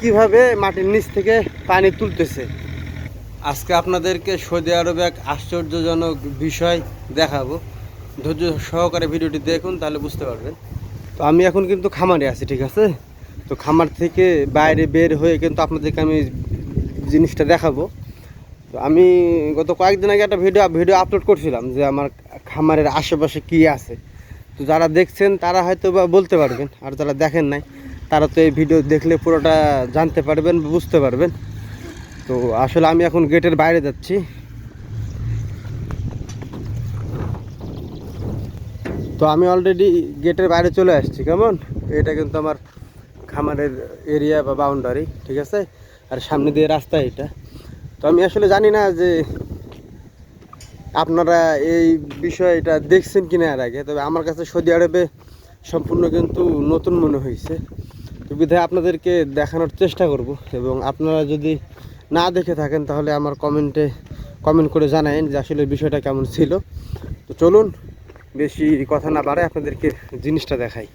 কীভাবে মাটির নিচ থেকে পানি তুলতেছে? আজকে আপনাদেরকে সৌদি আরবে এক আশ্চর্যজনক বিষয় দেখাবো। ধৈর্য সহকারে ভিডিওটি দেখুন, তাহলে বুঝতে পারবেন। তো আমি এখন কিন্তু খামারে আছি, ঠিক আছে? তো খামার থেকে বাইরে বের হয়ে কিন্তু আপনাদেরকে আমি জিনিসটা দেখাবো। তো আমি গত কয়েকদিন আগে একটা ভিডিও ভিডিও আপলোড করছিলাম যে আমার খামারের আশেপাশে কি আছে। তো যারা দেখছেন, তারা হয়তো বা বলতে পারবেন, আর যারা দেখেন নাই তারা তো এই ভিডিও দেখলে পুরোটা জানতে পারবেন, বুঝতে পারবেন। তো আসলে আমি এখন গেটের বাইরে যাচ্ছি। তো আমি অলরেডি গেটের বাইরে চলে আসছি, কেমন? এটা কিন্তু আমার খামারের এরিয়া বা বাউন্ডারি ঠিক আছে? আর সামনে দিয়ে রাস্তা এটা। তো আমি আসলে জানি না যে আপনারা এই বিষয়টা দেখছেন কিনা এর আগে, তবে আমার কাছে সৌদি আরবে সম্পূর্ণ কিন্তু নতুন মনে হয়েছে। বিধায় আপনাদেরকে দেখানোর চেষ্টা করব এবং আপনারা যদি না দেখে থাকেন তাহলে আমার কমেন্টে কমেন্ট করে জানায়েন যে আসলে বিষয়টা কেমন ছিল। তো চলুন, বেশি কথা না বাড়ায় আপনাদেরকে জিনিসটা দেখাই।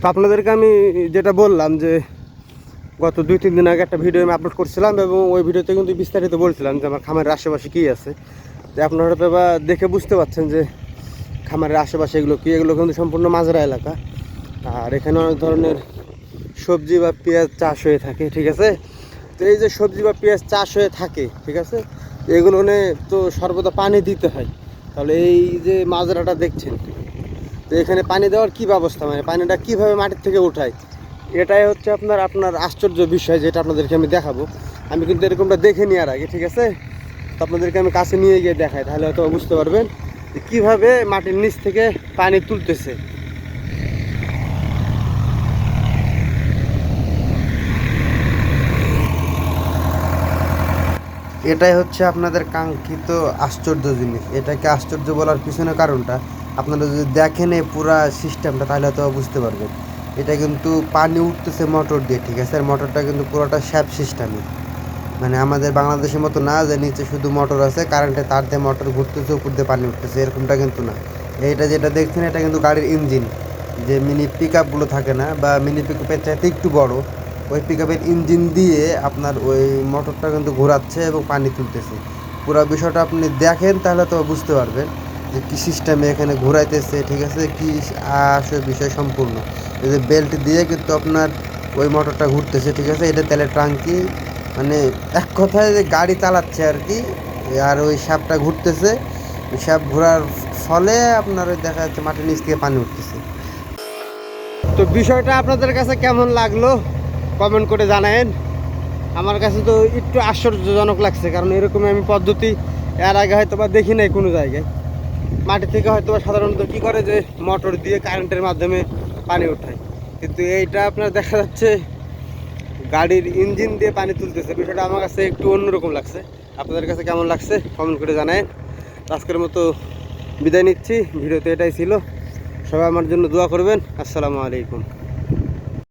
তো আপনাদেরকে আমি যেটা বললাম যে গত দুই তিন দিন আগে একটা ভিডিও আমি আপলোড করছিলাম এবং ওই ভিডিওতে কিন্তু বিস্তারিত বলছিলাম যে আমার খামারের আশেপাশে কী আছে। তো আপনারা হয়তো বা দেখে বুঝতে পারছেন যে খামারের আশেপাশে এগুলো কি, এগুলো কিন্তু সম্পূর্ণ মাজরা এলাকা। আর এখানে অনেক ধরনের সবজি বা পেঁয়াজ চাষ হয়ে থাকে, ঠিক আছে? তো এই যে সবজি বা পেঁয়াজ চাষ হয়ে থাকে, ঠিক আছে? এগুলো তো সর্বদা পানি দিতে হয়। তাহলে এই যে মাজরাটা দেখছেন, তো এখানে পানি দেওয়ার কি ব্যবস্থা? মানে পানিটা কীভাবে মাটির থেকে উঠায়? এটাই হচ্ছে আপনার আপনার আশ্চর্য বিষয় যেটা আপনাদেরকে আমি দেখাবো। আমি কিন্তু এরকমটা দেখে নি আর আগে, ঠিক আছে? আপনাদেরকে আমি কাছে নিয়ে গিয়ে দেখাই, তাহলে হয়তো বুঝতে পারবেন যে কীভাবে মাটির নিচ থেকে পানি তুলতেছে। এটাই হচ্ছে আপনাদের কাঙ্ক্ষিত আশ্চর্য জিনিস। এটাকে আশ্চর্য বলার পিছনে কারণটা, আপনারা যদি দেখেন এই পুরা সিস্টেমটা, তাহলে হয়তো বুঝতে পারবেন। এটা কিন্তু পানি উঠতেছে মোটর দিয়ে, ঠিক আছে? আর মোটরটা কিন্তু পুরোটা শ্যাপ সিস্টেমে মানে আমাদের বাংলাদেশের মতো না যে নিচে শুধু মোটর আছে কারেন্টে তার দিয়ে মোটর ঘুরতেছে, উপর দিয়ে পানি উঠতেছে, এরকমটা কিন্তু না। এইটা যেটা দেখছেন, এটা কিন্তু গাড়ির ইঞ্জিন। যে মিনি পিক আপগুলো থাকে না, বা মিনি পিক আপের চাইতে একটু বড়, ওই পিক আপের ইঞ্জিন দিয়ে আপনার ওই মোটরটা কিন্তু ঘোরাচ্ছে এবং পানি তুলতেছে। পুরো বিষয়টা আপনি দেখেন, তাহলে তো বুঝতে পারবেন যে কী সিস্টেমে এখানে ঘোরাইতেছে, ঠিক আছে? কী আসলে বিষয় সম্পূর্ণ। এই যে বেল্ট দিয়ে কিন্তু আপনার ওই মোটরটা ঘুরতেছে, ঠিক আছে? এটা তেলের ট্যাঙ্কি মানে এক কথায় যে গাড়ি চালাচ্ছে আর কি, আর ওই সাপটা ঘুরতেছে। ওই সাপ ঘোরার ফলে আপনার ওই দেখা যাচ্ছে মাটির নিচ থেকে পানি উঠতেছে। তো বিষয়টা আপনাদের কাছে কেমন লাগল কমেন্ট করে জানায়েন। আমার কাছে তো একটু আশ্চর্যজনক লাগছে, কারণ এরকম আমি পদ্ধতি এর আগে হয়তো বা দেখি নাই কোনো জায়গায়। মাটি থেকে হয়তো বা সাধারণত কী করে যে মোটর দিয়ে কারেন্টের মাধ্যমে পানি ওঠায়। কিন্তু এইটা আপনার দেখা যাচ্ছে গাড়ির ইঞ্জিন দিয়ে পানি তুলতেছে। বিষয়টা আমার কাছে একটু অন্যরকম লাগছে। আপনাদের কাছে কেমন লাগছে? কমেন্ট করে জানায় আজকের মতো বিদায় নিচ্ছি। ভিডিওতে এটাই ছিল। সবাই আমার জন্য দোয়া করবেন। আসসালামু আলাইকুম।